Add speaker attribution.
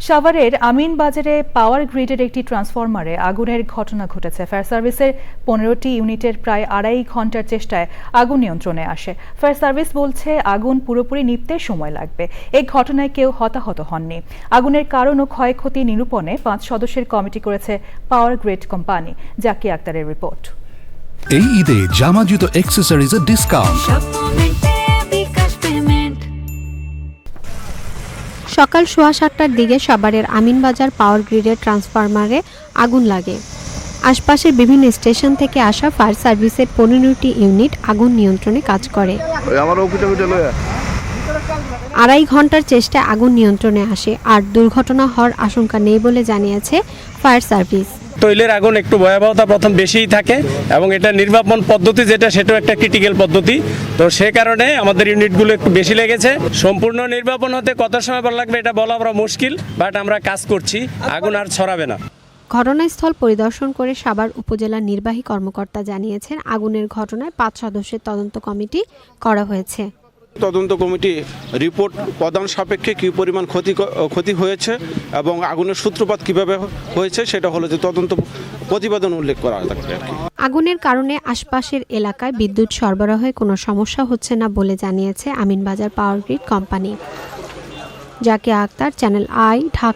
Speaker 1: সাভারের আমিন বাজারে পাওয়ার গ্রিডের একটি ট্রান্সফরমারে আগুনের ঘটনা ঘটেছে। ফায়ার সার্ভিসের পনেরোটি ইউনিটের প্রায় আড়াই ঘণ্টার চেষ্টায় আগুন নিয়ন্ত্রণে আসে। ফায়ার সার্ভিস বলছে আগুন পুরোপুরি নিভতে সময় লাগবে। এই ঘটনায় কেউ হতাহত হননি। আগুনের কারণ ও ক্ষয়ক্ষতি নিরূপণে পাঁচ সদস্যের কমিটি করেছে পাওয়ার গ্রিড কোম্পানি জাকি আক্তারের রিপোর্ট।
Speaker 2: এই ঈদে জামা জুতো অ্যাক্সেসরিজের ডিসকাউন্ট
Speaker 3: সকাল সোয়া সাতটার দিকে সাভারের আমিনবাজার পাওয়ার গ্রিডের ট্রান্সফরমারে আগুন লাগে। আশপাশের বিভিন্ন স্টেশন থেকে আসা ফায়ার সার্ভিসের পনেরোটি ইউনিট আগুন নিয়ন্ত্রণে কাজ করে। আড়াই ঘণ্টার চেষ্টায় আগুন নিয়ন্ত্রণে আসে আর দুর্ঘটনা হওয়ার আশঙ্কা নেই বলে জানিয়েছে ফায়ার সার্ভিস।
Speaker 4: তৈলের আগুন একটু ভয়াবহতা প্রথম বেশিই থাকে এবং এটা নির্বাপন পদ্ধতি যেটা, সেটাও একটা ক্রিটিক্যাল পদ্ধতি। তো সে কারণে আমাদের ইউনিটগুলো একটু বেশি লেগেছে। সম্পূর্ণ নির্বাপন হতে কত সময় লাগবে এটা বলা আমরা মুশকিল বাট আমরা কাজ করছি, আগুন আর ছড়াবে না।
Speaker 3: ঘটনাস্থল পরিদর্শন করে সাভার উপজেলার নির্বাহী কর্মকর্তা জানিয়েছেন, আগুনের ঘটনায় পাঁচ সদস্যের তদন্ত কমিটি করা হয়েছে।
Speaker 5: তদন্ত কমিটি রিপোর্ট প্রদান সাপেক্ষে কী পরিমাণ ক্ষতি ক্ষতি হয়েছে এবং আগুনের সূত্রপাত কীভাবে হয়েছে সেটা হলো যে তদন্ত প্রতিবেদন উল্লেখ করা থাকবে আর কি।
Speaker 3: আগুনের কারণে আশপাশের এলাকায় বিদ্যুৎ সরবরাহে কোনো সমস্যা হচ্ছে না বলে জানিয়েছে Aminbazar power grid company. Zakia Akter, Channel I, Dhaka.